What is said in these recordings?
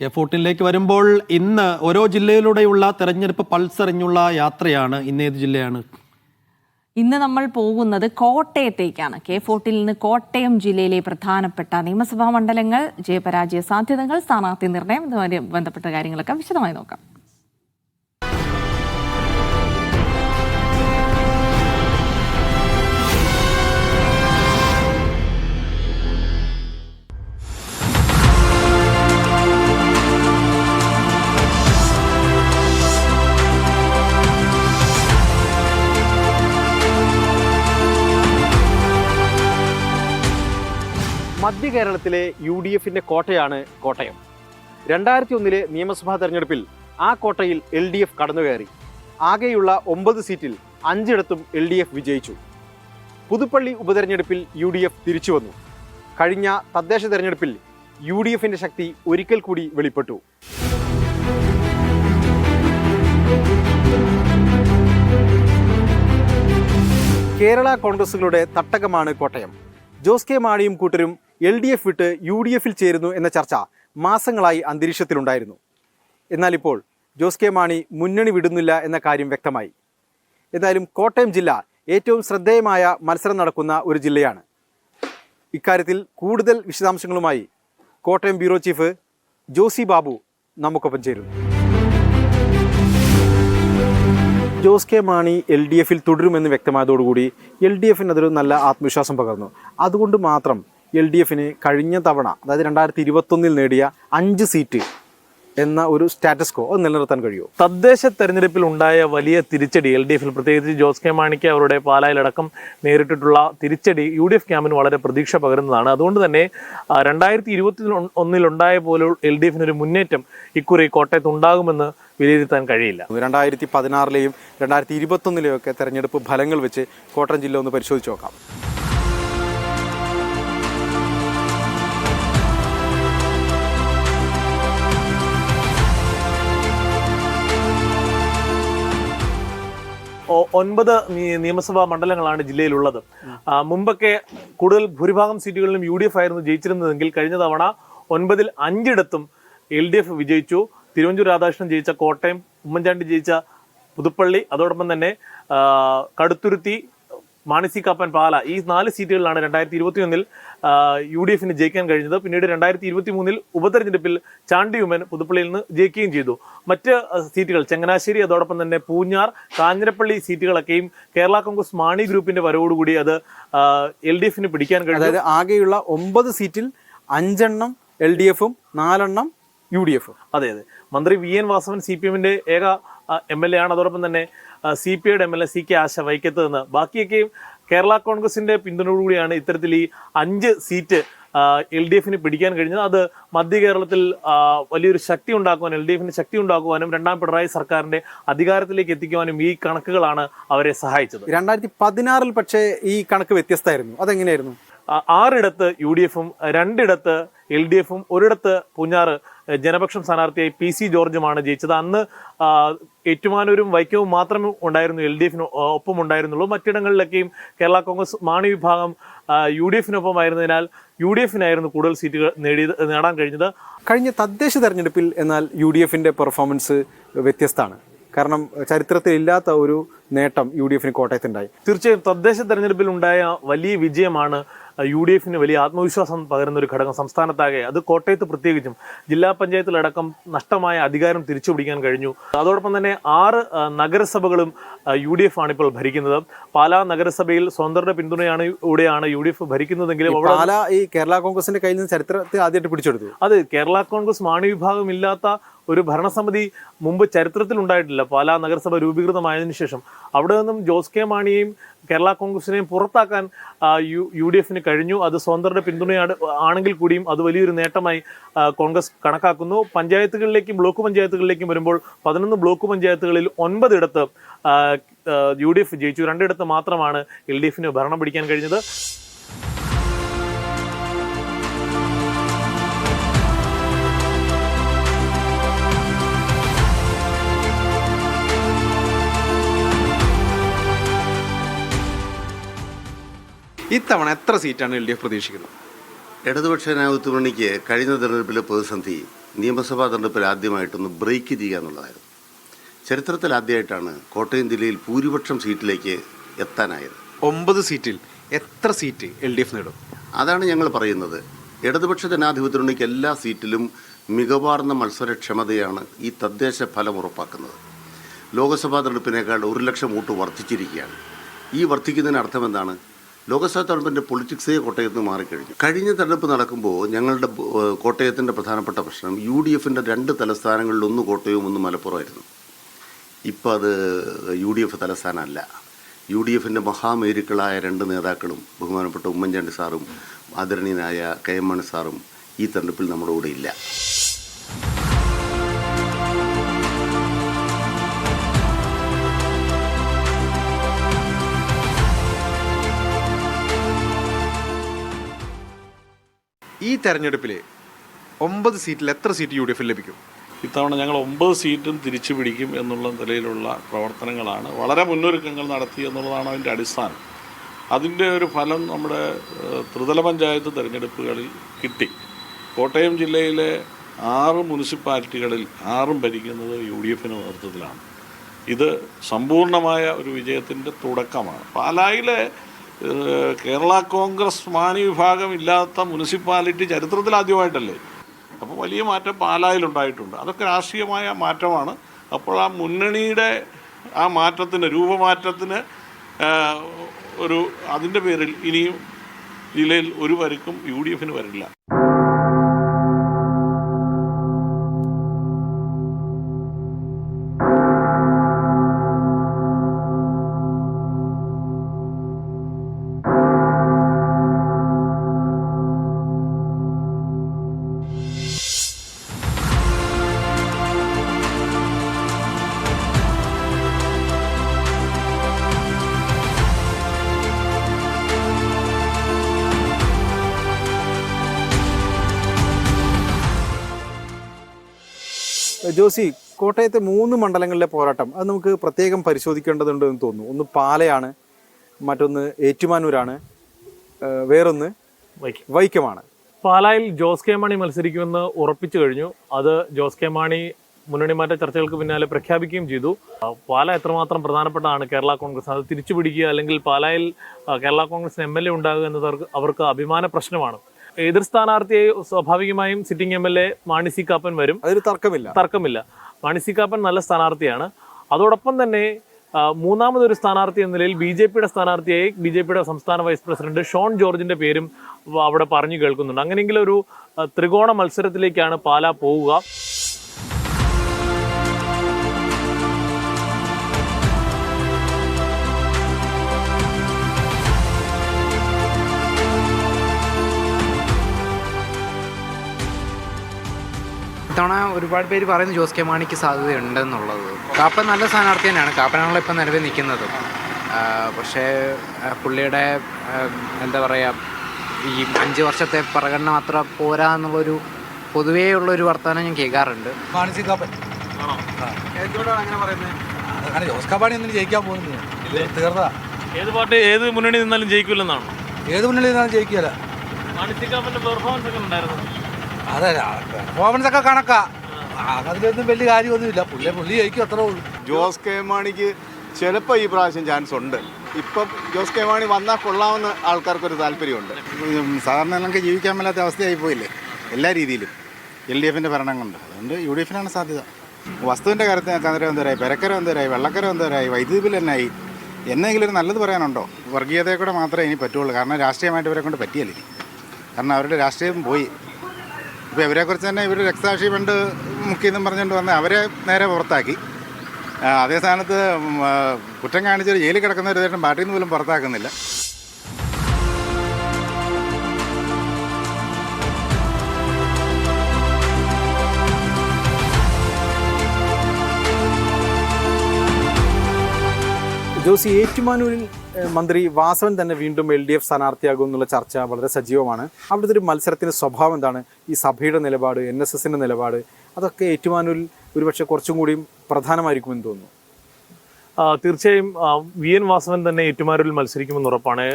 K ഫോർട്ടീനിലേക്ക് വരുമ്പോൾ ഇന്ന് ഓരോ ജില്ലയിലൂടെയുള്ള തെരഞ്ഞെടുപ്പ് പൾസറിഞ്ഞുള്ള യാത്രയാണ് ഇന്ന് ഏത് ജില്ലയാണ്? ഇന്ന് നമ്മൾ പോകുന്നത് കോട്ടയത്തേക്കാണ്. കെ ഫോർട്ടിൽ നിന്ന് കോട്ടയം ജില്ലയിലെ പ്രധാനപ്പെട്ട നിയമസഭാ മണ്ഡലങ്ങൾ ജയപരാജയ സാധ്യതകൾ സ്ഥാനാർത്ഥി നിർണയം ബന്ധപ്പെട്ട കാര്യങ്ങളൊക്കെ വിശദമായി നോക്കാം. കേരളത്തിലെ യു ഡി എഫിന്റെ കോട്ടയാണ് കോട്ടയം. രണ്ടായിരത്തി ഒന്നിലെ നിയമസഭാ തെരഞ്ഞെടുപ്പിൽ ആ കോട്ടയിൽ എൽ ഡി എഫ് കടന്നുകയറി. ആകെയുള്ള ഒമ്പത് സീറ്റിൽ അഞ്ചിടത്തും എൽ ഡി എഫ് വിജയിച്ചു. പുതുപ്പള്ളി ഉപതെരഞ്ഞെടുപ്പിൽ യു ഡി എഫ് തിരിച്ചു വന്നു കഴിഞ്ഞ തദ്ദേശ തെരഞ്ഞെടുപ്പിൽ യു ഡി എഫിന്റെ ശക്തി ഒരിക്കൽ കൂടി വെളിപ്പെട്ടു. കേരള കോൺഗ്രസുകളുടെ തട്ടകമാണ് കോട്ടയം. ജോസ് കെ മാണിയും കൂട്ടരും എൽ ഡി എഫ് വിട്ട് യു ഡി എഫിൽ ചേരുന്നു എന്ന ചർച്ച മാസങ്ങളായി അന്തരീക്ഷത്തിലുണ്ടായിരുന്നു. എന്നാൽ ഇപ്പോൾ ജോസ് കെ മാണി മുന്നണി വിടുന്നില്ല എന്ന കാര്യം വ്യക്തമായി. എന്നാലും കോട്ടയം ജില്ല ഏറ്റവും ശ്രദ്ധേയമായ മത്സരം നടക്കുന്ന ഒരു ജില്ലയാണ്. ഇക്കാര്യത്തിൽ കൂടുതൽ വിശദാംശങ്ങളുമായി കോട്ടയം ബ്യൂറോ ചീഫ് ജോസി ബാബു നമുക്കൊപ്പം ചേരുന്നു. Jose K Mani L D എഫിൽ തുടരുമെന്ന് വ്യക്തമായതോടുകൂടി എൽ ഡി എഫിന് അതൊരു നല്ല ആത്മവിശ്വാസം പകർന്നു. അതുകൊണ്ട് മാത്രം എൽ ഡി എഫിന് കഴിഞ്ഞ തവണ അതായത് രണ്ടായിരത്തി ഇരുപത്തൊന്നിൽ നേടിയ അഞ്ച് സീറ്റ് എന്ന ഒരു സ്റ്റാറ്റസ് കോ അത് നിലനിർത്താൻ കഴിയുമോ? തദ്ദേശ തെരഞ്ഞെടുപ്പിൽ ഉണ്ടായ വലിയ തിരിച്ചടി എൽ ഡി എഫിൽ പ്രത്യേകിച്ച് ജോസ് കെ മാണിക്ക് അവരുടെ പാലായിലടക്കം നേരിട്ടിട്ടുള്ള തിരിച്ചടി യു ഡി എഫ് ക്യാമ്പിന് വളരെ പ്രതീക്ഷ പകരുന്നതാണ്. അതുകൊണ്ട് തന്നെ രണ്ടായിരത്തി ഇരുപത്തി ഒന്നിലുണ്ടായ പോലെ എൽ ഡി എഫിന് ഒരു മുന്നേറ്റം ഇക്കുറി കോട്ടയത്ത് ഉണ്ടാകുമെന്ന് വിലയിരുത്താൻ കഴിയില്ല. രണ്ടായിരത്തി പതിനാറിലെയും രണ്ടായിരത്തി ഇരുപത്തൊന്നിലെയും ഒക്കെ തെരഞ്ഞെടുപ്പ് ഫലങ്ങൾ വെച്ച് കോട്ടയം ജില്ല ഒന്ന് പരിശോധിച്ച് നോക്കാം. ഒൻപത് നിയമസഭാ മണ്ഡലങ്ങളാണ് ജില്ലയിലുള്ളത്. മുമ്പൊക്കെ കൂടുതൽ ഭൂരിഭാഗം സീറ്റുകളിലും യു ഡി എഫ് ആയിരുന്നു ജയിച്ചിരുന്നതെങ്കിൽ കഴിഞ്ഞ തവണ ഒൻപതിൽ അഞ്ചിടത്തും എൽ ഡി എഫ് വിജയിച്ചു. തിരുവഞ്ചൂർ രാധാകൃഷ്ണൻ ജയിച്ച കോട്ടയം ഉമ്മൻചാണ്ടി ജയിച്ച പുതുപ്പള്ളി അതോടൊപ്പം തന്നെ കടുത്തുരുത്തി മാണിസി കാപ്പൻ പാല ഈ നാല് സീറ്റുകളിലാണ് രണ്ടായിരത്തി ഇരുപത്തി ഒന്നിൽ യു ഡി എഫിന് ജയിക്കാൻ കഴിഞ്ഞത്. പിന്നീട് രണ്ടായിരത്തി ഇരുപത്തി മൂന്നിൽ ഉപതെരഞ്ഞെടുപ്പിൽ ചാണ്ടി ഉമ്മൻ പുതുപ്പള്ളിയിൽ നിന്ന് ജയിക്കുകയും ചെയ്തു. മറ്റ് സീറ്റുകൾ ചങ്ങനാശ്ശേരി അതോടൊപ്പം തന്നെ പൂഞ്ഞാർ കാഞ്ഞിരപ്പള്ളി സീറ്റുകളൊക്കെയും കേരള കോൺഗ്രസ് മാണി ഗ്രൂപ്പിന്റെ വരവോടുകൂടി അത് എൽ ഡി എഫിന് പിടിക്കാൻ കഴിഞ്ഞു. അതായത് ആകെയുള്ള ഒമ്പത് സീറ്റിൽ അഞ്ചെണ്ണം എൽ ഡി എഫും നാലെണ്ണം യു ഡി എഫും അതെ അതെ. മന്ത്രി V N Vasavan C P എമ്മിന്റെ ഏക എം എൽ എ ആണ്. അതോടൊപ്പം തന്നെ സി പി ഐയുടെ M L A C K Asha വൈക്കത്ത് നിന്ന് ബാക്കിയൊക്കെയും കേരള കോൺഗ്രസിന്റെ പിന്തുണയോടുകൂടിയാണ് ഇത്തരത്തിൽ ഈ അഞ്ച് സീറ്റ് എൽ ഡി എഫിന് പിടിക്കാൻ കഴിഞ്ഞത്. അത് മധ്യ കേരളത്തിൽ വലിയൊരു ശക്തി ഉണ്ടാക്കുവാനും എൽ ഡി എഫിന് ശക്തി ഉണ്ടാക്കുവാനും രണ്ടാം പിണറായി സർക്കാരിന്റെ അധികാരത്തിലേക്ക് എത്തിക്കുവാനും ഈ കണക്കുകളാണ് അവരെ സഹായിച്ചത്. രണ്ടായിരത്തി പതിനാറിൽ പക്ഷേ ഈ കണക്ക് വ്യത്യസ്തമായിരുന്നു. അതെങ്ങനെയായിരുന്നു? ആറിടത്ത് യു ഡി എഫും രണ്ടിടത്ത് എൽ ഡി എഫും ഒരിടത്ത് പൂഞ്ഞാറ് ജനപക്ഷം സ്ഥാനാർത്ഥിയായി പി സി ജോർജുമാണ് ജയിച്ചത്. അന്ന് ഏറ്റുമാനൂരും വൈക്കവും മാത്രമേ ഉണ്ടായിരുന്നു എൽ ഡി എഫിന് ഒപ്പം ഉണ്ടായിരുന്നുള്ളൂ. മറ്റിടങ്ങളിലൊക്കെയും കേരള കോൺഗ്രസ് മാണി വിഭാഗം യു ഡി എഫിനൊപ്പമായിരുന്നതിനാൽ യു ഡി എഫിനായിരുന്നു കൂടുതൽ സീറ്റുകൾ നേടിയത് നേടാൻ കഴിഞ്ഞത്. കഴിഞ്ഞ തദ്ദേശ തെരഞ്ഞെടുപ്പിൽ എന്നാൽ യു ഡി എഫിന്റെ പെർഫോമൻസ് വ്യത്യസ്തമാണ്. കാരണം ചരിത്രത്തിൽ ഇല്ലാത്ത ഒരു നേട്ടം യു ഡി എഫിന് കോട്ടയത്തുണ്ടായി. തീർച്ചയായും തദ്ദേശ തെരഞ്ഞെടുപ്പിൽ ഉണ്ടായ വലിയ വിജയമാണ് യു ഡി എഫിന് വലിയ ആത്മവിശ്വാസം പകരുന്ന ഒരു ഘടകം സംസ്ഥാനത്താകെ. അത് കോട്ടയത്ത് പ്രത്യേകിച്ചും. ജില്ലാ പഞ്ചായത്തിലടക്കം നഷ്ടമായ അധികാരം തിരിച്ചു പിടിക്കാൻ കഴിഞ്ഞു. അതോടൊപ്പം തന്നെ ആറ് നഗരസഭകളും യു ഡി എഫ് ആണ് ഇപ്പോൾ ഭരിക്കുന്നത്. പാലാ നഗരസഭയിൽ സ്വതന്ത്രരുടെ പിന്തുണയാണ് കൂടെയാണ് യു ഡി എഫ് ഭരിക്കുന്നതെങ്കിലും പാല ഈ കേരള കോൺഗ്രസിന്റെ കയ്യിൽ നിന്ന് ചരിത്രത്തെ ആദ്യമായിട്ട് പിടിച്ചെടുത്തു. അതെ കേരള കോൺഗ്രസ് മാണി വിഭാഗം ഇല്ലാത്ത ഒരു ഭരണസമിതി മുമ്പ് ചരിത്രത്തിൽ ഉണ്ടായിട്ടില്ല പാലാ നഗരസഭ രൂപീകൃതമായതിനു ശേഷം. അവിടെ നിന്നും ജോസ് കെ മാണിയെയും കേരള കോൺഗ്രസിനെയും പുറത്താക്കാൻ യു യു ഡി എഫിന് കഴിഞ്ഞു. അത് സ്വതന്ത്രരുടെ പിന്തുണയാണ് ആണെങ്കിൽ കൂടിയും അത് വലിയൊരു നേട്ടമായി കോൺഗ്രസ് കണക്കാക്കുന്നു. പഞ്ചായത്തുകളിലേക്കും ബ്ലോക്ക് പഞ്ചായത്തുകളിലേക്കും വരുമ്പോൾ പതിനൊന്ന് ബ്ലോക്ക് പഞ്ചായത്തുകളിൽ ഒൻപതിടത്ത് യു ഡി എഫ് ജയിച്ചു. രണ്ടിടത്ത് മാത്രമാണ് എൽ ഡി എഫിന് ഭരണം പിടിക്കാൻ കഴിഞ്ഞത്. ഇത്തവണ എത്ര സീറ്റാണ് എൽ ഡി എഫ് പ്രതീക്ഷിക്കുന്നത്? ഇടതുപക്ഷ ജനാധിപത്യ മുന്നണിക്ക് കഴിഞ്ഞ തെരഞ്ഞെടുപ്പിലെ പ്രതിസന്ധി നിയമസഭാ തെരഞ്ഞെടുപ്പിൽ ആദ്യമായിട്ടൊന്ന് ബ്രേക്ക് ചെയ്യുക എന്നുള്ളതായിരുന്നു. ചരിത്രത്തിൽ ആദ്യമായിട്ടാണ് കോട്ടയം ജില്ലയിൽ ഭൂരിപക്ഷം സീറ്റിലേക്ക് എത്താനായത്. ഒമ്പത് സീറ്റിൽ എത്ര സീറ്റ് എൽ ഡി എഫ് നേടും? അതാണ് ഞങ്ങൾ പറയുന്നത്. ഇടതുപക്ഷ ജനാധിപത്യ മുന്നണിക്ക് എല്ലാ സീറ്റിലും മികവാർന്ന മത്സരക്ഷമതയാണ് ഈ തദ്ദേശ ഫലം ഉറപ്പാക്കുന്നത്. ലോക്സഭാ തെരഞ്ഞെടുപ്പിനേക്കാൾ ഒരു ലക്ഷം വോട്ട് വർദ്ധിച്ചിരിക്കുകയാണ്. ഈ വർദ്ധിക്കുന്നതിന് അർത്ഥം എന്താണ് ലോക്സഭാ തെരഞ്ഞെടുപ്പിന്റെ പൊളിറ്റിക്സേ കോട്ടയത്ത് നിന്ന് മാറിക്കഴിഞ്ഞു. കഴിഞ്ഞ തെരഞ്ഞെടുപ്പ് നടക്കുമ്പോൾ ഞങ്ങളുടെ കോട്ടയത്തിന്റെ പ്രധാനപ്പെട്ട പ്രശ്നം യു ഡി എഫിന്റെ രണ്ട് തലസ്ഥാനങ്ങളിൽ ഒന്ന് കോട്ടയവും ഒന്ന് മലപ്പുറമായിരുന്നു. ഇപ്പം അത് യു ഡി എഫ് തലസ്ഥാനമല്ല. യു ഡി എഫിന്റെ മഹാമേരുക്കളായ രണ്ട് നേതാക്കളും ബഹുമാനപ്പെട്ട ഉമ്മൻചാണ്ടി സാറും ആദരണീയനായ കെ എം മണി സാറും ഈ തെരഞ്ഞെടുപ്പിൽ നമ്മുടെ കൂടെ ഇല്ല. തെരഞ്ഞെടുപ്പിൽ ഒമ്പത് സീറ്റിൽ എത്ര സീറ്റ് യു ഡി എഫിൽ ലഭിക്കും? ഇത്തവണ ഞങ്ങൾ ഒമ്പത് സീറ്റും തിരിച്ചു പിടിക്കും എന്നുള്ള നിലയിലുള്ള പ്രവർത്തനങ്ങളാണ് വളരെ മുന്നൊരുക്കങ്ങൾ നടത്തി എന്നുള്ളതാണ് അതിന്റെ അടിസ്ഥാനം. അതിന്റെ ഒരു ഫലം നമ്മുടെ ത്രിതല പഞ്ചായത്ത് തിരഞ്ഞെടുപ്പുകളിൽ കിട്ടി. കോട്ടയം ജില്ലയിലെ ആറ് മുനിസിപ്പാലിറ്റികളിൽ ആറും ഭരിക്കുന്നത് യു ഡി എഫിന് നേതൃത്വത്തിലാണ്. ഇത് സമ്പൂർണമായ ഒരു വിജയത്തിന്റെ തുടക്കമാണ്. പാലായിലെ കേരള കോൺഗ്രസ് മാണി വിഭാഗം ഇല്ലാത്ത മുനിസിപ്പാലിറ്റി ചരിത്രത്തിൽ ആദ്യമായിട്ടല്ലേ? അപ്പോൾ വലിയ മാറ്റം പാലായിലുണ്ടായിട്ടുണ്ട്. അതൊക്കെ രാഷ്ട്രീയമായ മാറ്റമാണ്. അപ്പോൾ ആ മുന്നണിയുടെ ആ മാറ്റത്തിന് രൂപമാറ്റത്തിന് ഒരു അതിന്റെ പേരിൽ ഇനിയും ജില്ലയിൽ ഒരു പരിക്കും യു ഡി എഫിന് വരില്ല. ജോസി കോട്ടയത്തെ മൂന്ന് മണ്ഡലങ്ങളിലെ പോരാട്ടം അത് നമുക്ക് പ്രത്യേകം പരിശോധിക്കേണ്ടതുണ്ട് എന്ന് തോന്നുന്നു. ഒന്ന് പാലയാണ് മറ്റൊന്ന് ഏറ്റുമാനൂരാണ് വേറൊന്ന് വൈക്കം. വൈക്കമാണ്. പാലായിൽ ജോസ് കെ മാണി മത്സരിക്കുമെന്ന് ഉറപ്പിച്ചു കഴിഞ്ഞു. അത് ജോസ് കെ മാണി മുന്നണി മാറ്റ ചർച്ചകൾക്ക് പിന്നാലെ പ്രഖ്യാപിക്കുകയും ചെയ്തു. പാല എത്രമാത്രം പ്രധാനപ്പെട്ടതാണ് കേരള കോൺഗ്രസ്? അത് തിരിച്ചു പിടിക്കുക അല്ലെങ്കിൽ പാലായിൽ കേരള കോൺഗ്രസിന് എം എൽ എ ഉണ്ടാകുക എന്നത് അവർക്ക് അഭിമാന പ്രശ്നമാണ്. എതിർ സ്ഥാനാർത്ഥിയെ സ്വാഭാവികമായും sitting M L A Mani C Kappan വരും. അതിന് തർക്കമില്ല. തർക്കമില്ല. മാണി സി കാപ്പൻ നല്ല സ്ഥാനാർത്ഥിയാണ്. അതോടൊപ്പം തന്നെ മൂന്നാമതൊരു സ്ഥാനാർത്ഥി എന്ന നിലയിൽ ബി ജെ പിയുടെ സ്ഥാനാർത്ഥിയായി ബി ജെ പിയുടെ സംസ്ഥാന വൈസ് പ്രസിഡന്റ് ഷോൺ ജോർജിന്റെ പേരും അവിടെ പറഞ്ഞു കേൾക്കുന്നുണ്ട്. അങ്ങനെയെങ്കിലും ഒരു ത്രികോണ മത്സരത്തിലേക്കാണ് പാല പോവുക. ഒരുപാട് പേര് പറയുന്നു ജോസ് കെ മാണിക്ക് സാധ്യതയുണ്ടെന്നുള്ളത്. കാപ്പൻ നല്ല സ്ഥാനാർത്ഥി തന്നെയാണ്. കാപ്പനാണല്ലോ ഇപ്പം നിലവിൽ നിൽക്കുന്നത്. പക്ഷേ പുള്ളിയുടെ എന്താ പറയുക ഈ അഞ്ച് വർഷത്തെ പ്രകടനം അത്ര പോരാ എന്നുള്ളൊരു പൊതുവേ ഉള്ളൊരു വർത്തമാനം ഞാൻ കേൾക്കാറുണ്ട്. മാനസികാപ്പൻ എന്തുകൊണ്ടാണ് അങ്ങനെ പറയുന്നത് അങ്ങനെ ജോസ് ഒന്നും ജയിക്കാൻ പോകുന്നില്ല തീർന്നതാ. ഏത് പാർട്ടി ഏത് മുന്നണി നിന്നാലും ജയിക്കില്ലെന്നാണ് ഏത് മുന്നണി നിന്നാലും ജയിക്കില്ല പെർഫോമൻസ് ഒക്കെ ഉണ്ടായിരുന്നു? അതെ പെർഫോമൻസ് ഒക്കെ കണക്കാ. അതിലൊന്നും വലിയ കാര്യമൊന്നുമില്ല. പുള്ളി പുള്ളി ജയിക്കും അത്രേ ഉള്ളൂ. ജോസ് കെ മാണിക്ക് ചിലപ്പോൾ ഈ പ്രാവശ്യം ചാൻസ് ഉണ്ട്. ഇപ്പം ജോസ് കെ മാണി വന്നാൽ കൊള്ളാമെന്ന് ആൾക്കാർക്കൊരു താല്പര്യമുണ്ട്. സാധാരണ നമുക്ക് ജീവിക്കാൻ മേലാത്ത അവസ്ഥയായി പോയില്ലേ? എല്ലാ രീതിയിലും. എൽ ഡി എഫിന്റെ ഭരണം കൊണ്ട് അതുകൊണ്ട് യു ഡി എഫിനാണ് സാധ്യത. വസ്തുവിന്റെ കാര്യത്തിൽ കന്നര എന്തോരായി പെരക്കര എന്തോരായി വെള്ളക്കര എന്തോരായി വൈദ്യുതി ബിൽ എന്നായി. എന്നെങ്കിലും ഒരു നല്ലത് പറയാനുണ്ടോ? വർഗീയതയെ കൂടെ മാത്രമേ ഇനി പറ്റുള്ളൂ. കാരണം രാഷ്ട്രീയമായിട്ട് ഇവരെ കൊണ്ട് പറ്റിയല്ലേ കാരണം അവരുടെ രാഷ്ട്രീയം പോയി. ഇപ്പോൾ ഇവരെക്കുറിച്ച് തന്നെ ഇവർ രക്തസാക്ഷി പണ്ട് മുക്കിയെന്നും പറഞ്ഞുകൊണ്ട് വന്ന് അവരെ നേരെ പുറത്താക്കി. അതേ സ്ഥാനത്ത് കുറ്റം കാണിച്ചൊരു ജയിലിൽ കിടക്കുന്ന ഒരു തരം പാർട്ടിയിൽ നിന്ന് പോലും പുറത്താക്കുന്നില്ല. ജോസി ഏറ്റുമാനൂരിൽ മന്ത്രി വാസവൻ തന്നെ വീണ്ടും എൽ ഡി എഫ് സ്ഥാനാർത്ഥിയാകും എന്നുള്ള ചർച്ച വളരെ സജീവമാണ്. അവിടുത്തെ ഒരു മത്സരത്തിന്റെ സ്വഭാവം എന്താണ്? ഈ സഭയുടെ നിലപാട് എൻ എസ് എസിന്റെ നിലപാട് അതൊക്കെ ഏറ്റുമാനൂരിൽ ഒരുപക്ഷെ കുറച്ചും കൂടിയും പ്രധാനമായിരിക്കുമെന്ന് തോന്നുന്നു. തീർച്ചയായും വി എൻ വാസവൻ തന്നെ ഏറ്റുമാനൂരിൽ മത്സരിക്കുമെന്ന് ഉറപ്പാണ്.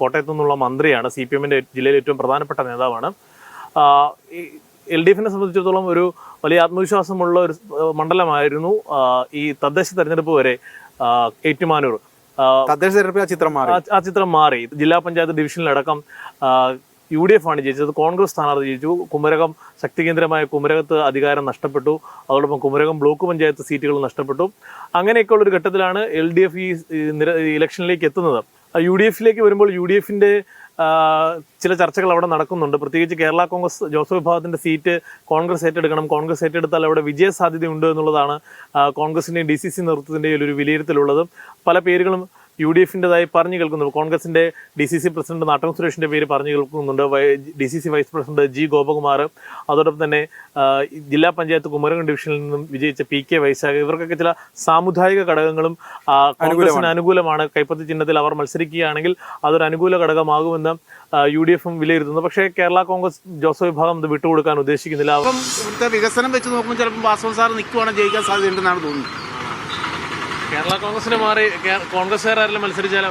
കോട്ടയത്തു നിന്നുള്ള മന്ത്രിയാണ് സി പി എമ്മിന്റെ ജില്ലയിലെ ഏറ്റവും പ്രധാനപ്പെട്ട നേതാവാണ്. എൽ ഡി എഫിനെ സംബന്ധിച്ചിടത്തോളം ഒരു വലിയ ആത്മവിശ്വാസമുള്ള ഒരു മണ്ഡലമായിരുന്നു. ഈ തദ്ദേശ തെരഞ്ഞെടുപ്പ് വരെ ഏറ്റുമാനൂർ. ആ, തദ്ദേശ തെരഞ്ഞെടുപ്പിൽ ആ ചിത്രം മാറി. ആ- ചിത്രം മാറി. ജില്ലാ പഞ്ചായത്ത് ഡിവിഷനിലടക്കം യു ഡി എഫ് ആണ് ജയിച്ചത്. കോൺഗ്രസ് സ്ഥാനാർത്ഥി ജയിച്ചു. കുമരകം ശക്തി കേന്ദ്രമായ കുമരകത്ത് അധികാരം നഷ്ടപ്പെട്ടു. അതോടൊപ്പം കുമരകം ബ്ലോക്ക് പഞ്ചായത്ത് സീറ്റുകൾ നഷ്ടപ്പെട്ടു. അങ്ങനെയൊക്കെയുള്ള ഒരു ഘട്ടത്തിലാണ് എൽ ഡി എഫ് ഈ ഇലക്ഷനിലേക്ക് എത്തുന്നത്. യു ഡി എഫിലേക്ക് വരുമ്പോൾ യു ഡി എഫിന്റെ ചില ചർച്ചകൾ അവിടെ നടക്കുന്നുണ്ട്. പ്രത്യേകിച്ച് കേരള കോൺഗ്രസ് ജോസഫ് വിഭാഗത്തിന്റെ സീറ്റ് കോൺഗ്രസ് ഏറ്റെടുക്കണം കോൺഗ്രസ് ഏറ്റെടുത്താൽ അവിടെ വിജയ സാധ്യതയുണ്ട് എന്നുള്ളതാണ് കോൺഗ്രസിന്റെയും ഡി സി സി നേതൃത്വത്തിന്റെയും ഒരു വിലയിരുത്തലുള്ളതും. പല പേരുകളും യു ഡി എഫിന്റെതായി പറഞ്ഞു കേൾക്കുന്നുണ്ട് കോൺഗ്രസിന്റെ ഡി സി സി പ്രസിഡന്റ് നാട്ടം സുരേഷിന്റെ പേര് പറഞ്ഞു കേൾക്കുന്നുണ്ട്. D C C vice president G Gopakumar അതോടൊപ്പം തന്നെ ജില്ലാ പഞ്ചായത്ത് കുമരകം ഡിവിഷനിൽ നിന്നും വിജയിച്ച പി കെ വൈശാഖ്. ഇവർക്കൊക്കെ ചില സാമുദായിക ഘടകങ്ങളും കോൺഗ്രസിന് അനുകൂലമാണ്. കൈപ്പത്തി ചിഹ്നത്തിൽ അവർ മത്സരിക്കുകയാണെങ്കിൽ അതൊരു അനുകൂല ഘടകമാകുമെന്ന് യു ഡി എഫും വിലയിരുത്തുന്നു. പക്ഷേ കേരള കോൺഗ്രസ് ജോസഫ് വിഭാഗം ഇത് വിട്ടുകൊടുക്കാൻ ഉദ്ദേശിക്കുന്നില്ല. അപ്പം ഇവിടുത്തെ വികസനം വെച്ച് നോക്കുമ്പോൾ ചിലപ്പോൾ വാസവൻ സാർ നിൽക്കുവാണെങ്കിൽ ജയിക്കാൻ സാധ്യതയുണ്ടെന്നാണ് തോന്നുന്നത്. കേരള കോൺഗ്രസിന് മാറി കോൺഗ്രസ്സുകാരെല്ലാം മത്സരിച്ചാലോ?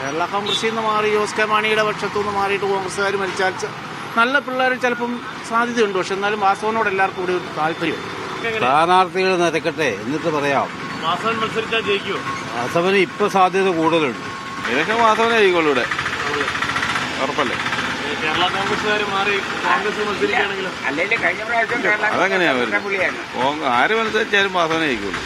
കേരള കോൺഗ്രസിൽ നിന്ന് മാറി ജോസ് കെ മാണിയുടെ പക്ഷത്തു നിന്ന് മാറിയിട്ട് കോൺഗ്രസ്സുകാർ മരിച്ചാൽ നല്ല പിള്ളേർ ചിലപ്പം സാധ്യതയുണ്ട്. പക്ഷെ എന്നാലും വാസവനോട് എല്ലാവർക്കും കൂടി ഒരു താല്പര്യം. സ്ഥാനാർത്ഥികൾ നിരക്കട്ടെ എന്നിട്ട് പറയാം. വാസവൻ മത്സരിച്ചാൽ ജയിക്കുമോ വാസവന് ഇപ്പൊ സാധ്യത കൂടുതലുണ്ട്. ഇതൊക്കെ വാസവനെ ആയിക്കോളൂ ഇവിടെ ഉറപ്പല്ലേ? കേരള കോൺഗ്രസ്സുകാർ മാറി കോൺഗ്രസ് മത്സരിക്കുകയാണെങ്കിലും? അതെങ്ങനെയാ വരുന്നത്. ആര് മത്സരിച്ചാലും വാസവനെ ആയിക്കോളൂ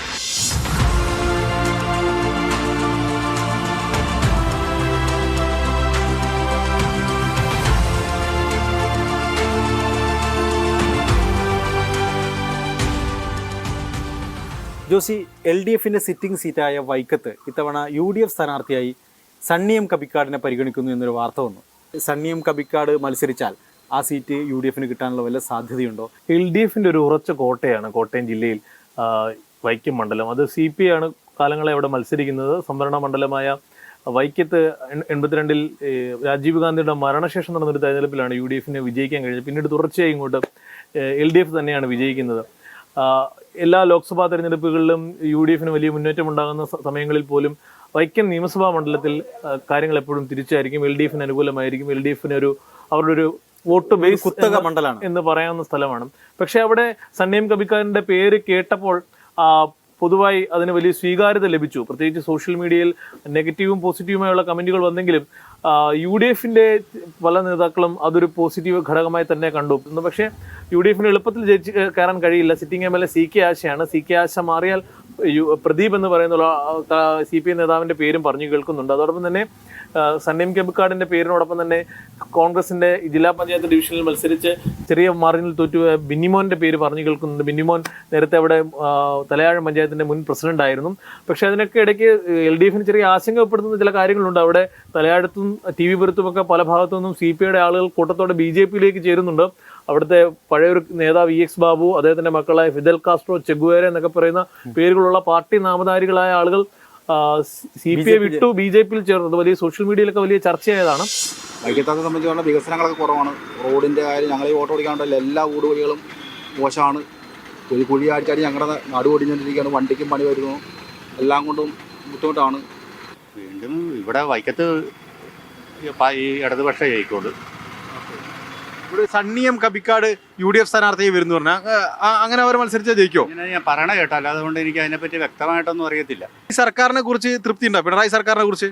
ജോസി എൽ ഡി എഫിന്റെ സിറ്റിംഗ് സീറ്റായ വൈക്കത്ത് ഇത്തവണ യു ഡി എഫ് സ്ഥാനാർത്ഥിയായി സണ്ണിയം കബിക്കാടിനെ പരിഗണിക്കുന്നു എന്നൊരു വാർത്ത വന്നു. സണ്ണിയം കബിക്കാട് മത്സരിച്ചാൽ ആ സീറ്റ് യു ഡി എഫിന് കിട്ടാനുള്ള വല്ല സാധ്യതയുണ്ടോ? എൽ ഡി എഫിന്റെ ഒരു ഉറച്ച കോട്ടയാണ് കോട്ടയം ജില്ലയിൽ വൈക്കം മണ്ഡലം. അത് സി പി ആണ് കാലങ്ങളെ അവിടെ മത്സരിക്കുന്നത്. സംവരണ മണ്ഡലമായ വൈക്കത്ത് എൺ- എൺപത്തിരണ്ടിൽ രാജീവ് ഗാന്ധിയുടെ മരണശേഷം നടന്നൊരു തെരഞ്ഞെടുപ്പിലാണ് യു ഡി എഫിനെ വിജയിക്കാൻ കഴിഞ്ഞത്. പിന്നീട് തുടർച്ചയായി ഇങ്ങോട്ട് എൽ ഡി എഫ് തന്നെയാണ് വിജയിക്കുന്നത്. എല്ലാ ലോക്സഭാ തെരഞ്ഞെടുപ്പുകളിലും യു ഡി എഫിന് വലിയ മുന്നേറ്റം ഉണ്ടാകുന്ന സമയങ്ങളിൽ പോലും വൈക്കം നിയമസഭാ മണ്ഡലത്തിൽ കാര്യങ്ങൾ എപ്പോഴും തിരിച്ചായിരിക്കും. എൽ ഡി എഫിന് അനുകൂലമായിരിക്കും. എൽ ഡി എഫിന് ഒരു അവരുടെ ഒരു വോട്ട് ബേസ് കുത്തക മണ്ഡലമാണ്. എന്ന് പറയാവുന്ന സ്ഥലമാണ്. പക്ഷെ അവിടെ സണ്ണീം കബിക്കാരന്റെ പേര് കേട്ടപ്പോൾ പൊതുവായി അതിന് വലിയ സ്വീകാര്യത ലഭിച്ചു. പ്രത്യേകിച്ച് സോഷ്യൽ മീഡിയയിൽ നെഗറ്റീവും പോസിറ്റീവുമായുള്ള കമന്റുകൾ വന്നെങ്കിലും യു ഡി എഫിന്റെ പല നേതാക്കളും അതൊരു പോസിറ്റീവ് ഘടകമായി തന്നെ കണ്ടു. പക്ഷേ യു ഡി എഫിന് എളുപ്പത്തിൽ ജയിച്ച് കയറാൻ കഴിയില്ല. Sitting M L A C K ആശയാണ്. C K Asha മാറിയാൽ പ്രദീപ് എന്ന് പറയുന്ന സി പി ഐ നേതാവിന്റെ പേരും പറഞ്ഞു കേൾക്കുന്നുണ്ട്. അതോടൊപ്പം തന്നെ സണ്ണീം കെബിക്കാടിന്റെ പേരിനോടൊപ്പം തന്നെ കോൺഗ്രസിന്റെ ജില്ലാ പഞ്ചായത്ത് ഡിവിഷനിൽ മത്സരിച്ച് ചെറിയ മാർജിനിൽ തോറ്റു ബിന്നിമോന്റെ പേര് പറഞ്ഞു കേൾക്കുന്നുണ്ട്. ബിന്നിമോൻ നേരത്തെ അവിടെ തലയാഴം പഞ്ചായത്തിന്റെ മുൻ പ്രസിഡന്റ് ആയിരുന്നു. പക്ഷെ അതിനൊക്കെ ഇടയ്ക്ക് എൽ ഡി എഫിന് ചെറിയ ആശങ്കപ്പെടുത്തുന്ന ചില കാര്യങ്ങളുണ്ട്. അവിടെ തലയാഴത്തും ടി വി പുരത്തുമൊക്കെ പല ഭാഗത്തു നിന്നും സി പി ഐയുടെ ആളുകൾ കൂട്ടത്തോടെ ബി ജെ പിയിലേക്ക് ചേരുന്നുണ്ട്. അവിടുത്തെ പഴയൊരു നേതാവ് ഇ എക്സ് ബാബു അദ്ദേഹത്തിന്റെ മക്കളായ ഫിദൽ കാസ്ട്രോ ചെഗുവേര എന്നൊക്കെ പറയുന്ന പേരുകളുള്ള പാർട്ടി നാമധാരികളായ ആളുകൾ സി പി ഐ വിട്ടു ബി ജെ പിയിൽ ചേർന്നത്. വലിയ സോഷ്യൽ മീഡിയയിലൊക്കെ വലിയ ചർച്ചയായതാണ്. വൈക്കത്തെ സംബന്ധിച്ചുള്ള വികസനങ്ങളൊക്കെ കുറവാണ്. റോഡിന്റെ കാര്യം ഞങ്ങൾ ഈ ഓട്ടോ ഓടിക്കാണ്ടല്ല എല്ലാ ഊടുവഴികളും മോശമാണ്. ഒരു കുഴി അടിച്ചാടി ഞങ്ങളുടെ നാട് ഓടിഞ്ഞുകൊണ്ടിരിക്കുകയാണ് വണ്ടിക്കും പണി വരുന്നു. എല്ലാം കൊണ്ടും ബുദ്ധിമുട്ടാണ്. വീണ്ടും ഇവിടെ വൈക്കത്ത് ഈ ഇടതുപക്ഷ ജയിക്കുള്ളൂ. ഇവിടെ സണ്ണിയം കബിക്കാട് യു ഡി എഫ് സ്ഥാനാർത്ഥിയെ വരുന്നു പറഞ്ഞാൽ അങ്ങനെ അവർ മത്സരിച്ചാൽ ജയിക്കോ? ഞാൻ പറയണ കേട്ടല്ല അതുകൊണ്ട് എനിക്ക് അതിനെപ്പറ്റി വ്യക്തമായിട്ടൊന്നും അറിയത്തില്ല. ഈ സർക്കാരിനെ കുറിച്ച് തൃപ്തി ഉണ്ടോ? പിണറായി സർക്കാരിനെ കുറിച്ച്?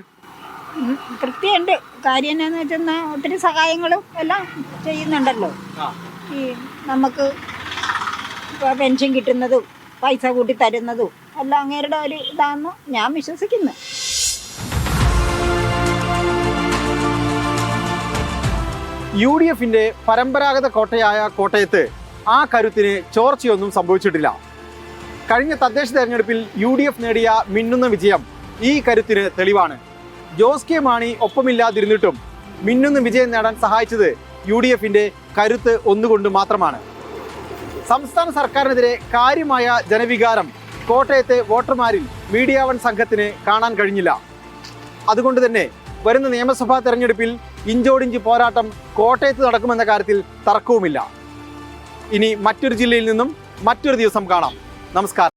തൃപ്തിയുണ്ട്. കാര്യം എന്നാന്ന് വെച്ചാൽ ഒത്തിരി സഹായങ്ങളും എല്ലാം ചെയ്യുന്നുണ്ടല്ലോ. ഈ നമുക്ക് പെൻഷൻ കിട്ടുന്നതും പൈസ കൂട്ടി തരുന്നതും എല്ലാം അങ്ങേരുടെ ഒരു ഇതാണെന്ന് ഞാൻ വിശ്വസിക്കുന്നു. യു ഡി എഫിന്റെ പരമ്പരാഗത കോട്ടയായ കോട്ടയത്ത് ആ കരുത്തിന് ചോർച്ചയൊന്നും സംഭവിച്ചിട്ടില്ല. കഴിഞ്ഞ തദ്ദേശ തെരഞ്ഞെടുപ്പിൽ യു ഡി എഫ് നേടിയ മിന്നുന്ന വിജയം ഈ കരുത്തിന് തെളിവാണ്. ജോസ് കെ മാണി ഒപ്പമില്ലാതിരുന്നിട്ടും മിന്നുന്ന വിജയം നേടാൻ സഹായിച്ചത് യു ഡി എഫിന്റെ കരുത്ത് ഒന്നുകൊണ്ട് മാത്രമാണ്. സംസ്ഥാന സർക്കാരിനെതിരെ കാര്യമായ ജനവികാരം കോട്ടയത്തെ വോട്ടർമാരിൽ മീഡിയ വൺ സംഘത്തിന് കാണാൻ കഴിഞ്ഞില്ല. അതുകൊണ്ട് തന്നെ വരുന്ന നിയമസഭാ തെരഞ്ഞെടുപ്പിൽ ഇഞ്ചോടിഞ്ച് പോരാട്ടം കോട്ടയത്ത് നടക്കുമെന്ന കാര്യത്തിൽ തർക്കവുമില്ല. ഇനി മറ്റൊരു ജില്ലയിൽ നിന്നും മറ്റൊരു ദിവസം കാണാം. നമസ്കാരം.